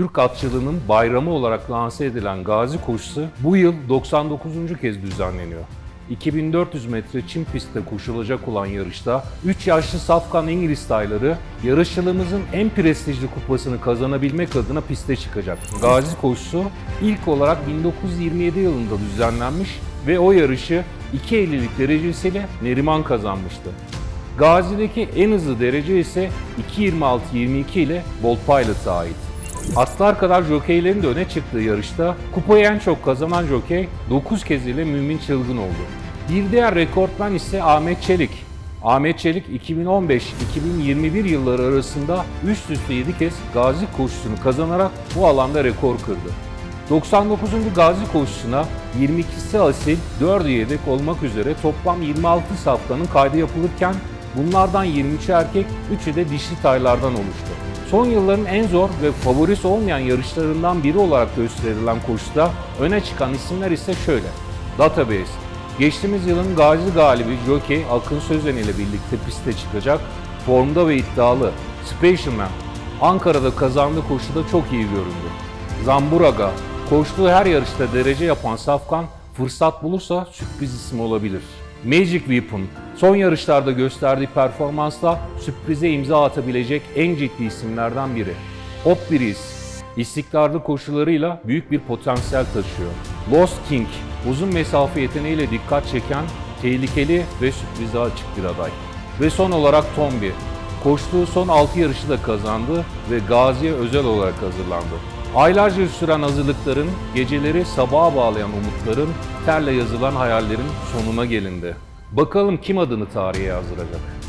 Türk atçılığının bayramı olarak lanse edilen Gazi Koşusu bu yıl 99. kez düzenleniyor. 2400 metre çim pistte koşulacak olan yarışta 3 yaşlı Safkan İngiliz tayları yarışçılığımızın en prestijli kupasını kazanabilmek adına piste çıkacak. Gazi Koşusu ilk olarak 1927 yılında düzenlenmiş ve o yarışı 2.50'lik derecesiyle Neriman kazanmıştı. Gazi'deki en hızlı derece ise 2.26-22 ile Bolt Pilot'a ait. Atlar kadar jokeylerin de öne çıktığı yarışta kupayı en çok kazanan jokey 9 kez ile Mümin Çılgın oldu. Bir diğer rekortmen ise Ahmet Çelik. Ahmet Çelik 2015-2021 yılları arasında üst üste 7 kez Gazi koşusunu kazanarak bu alanda rekor kırdı. 99. Gazi koşusuna 22'si asil, 4'ü yedek olmak üzere toplam 26 safkanın kaydı yapılırken bunlardan 23'ü erkek, 3'ü de dişli taylardan oluştu. Son yılların en zor ve favorisi olmayan yarışlarından biri olarak gösterilen koşuda öne çıkan isimler ise şöyle. Database, geçtiğimiz yılın Gazi galibi Jockey Akın Sözen ile birlikte piste çıkacak, formda ve iddialı. Spaceman, Ankara'da kazandığı koşuda çok iyi göründü. Zamburaga, koştuğu her yarışta derece yapan Safkan fırsat bulursa sürpriz isim olabilir. Magic Weapon, son yarışlarda gösterdiği performansla sürprize imza atabilecek en ciddi isimlerden biri. Hop Breeze, istikrarlı koşularıyla büyük bir potansiyel taşıyor. Lost King, uzun mesafe yeteneğiyle dikkat çeken, tehlikeli ve sürprize açık bir aday. Ve son olarak Tombi, koştuğu son 6 yarışı da kazandı ve Gazi'ye özel olarak hazırlandı. Aylarca süren hazırlıkların, geceleri sabaha bağlayan umutların, terle yazılan hayallerin sonuna gelindi. Bakalım kim adını tarihe yazdıracak?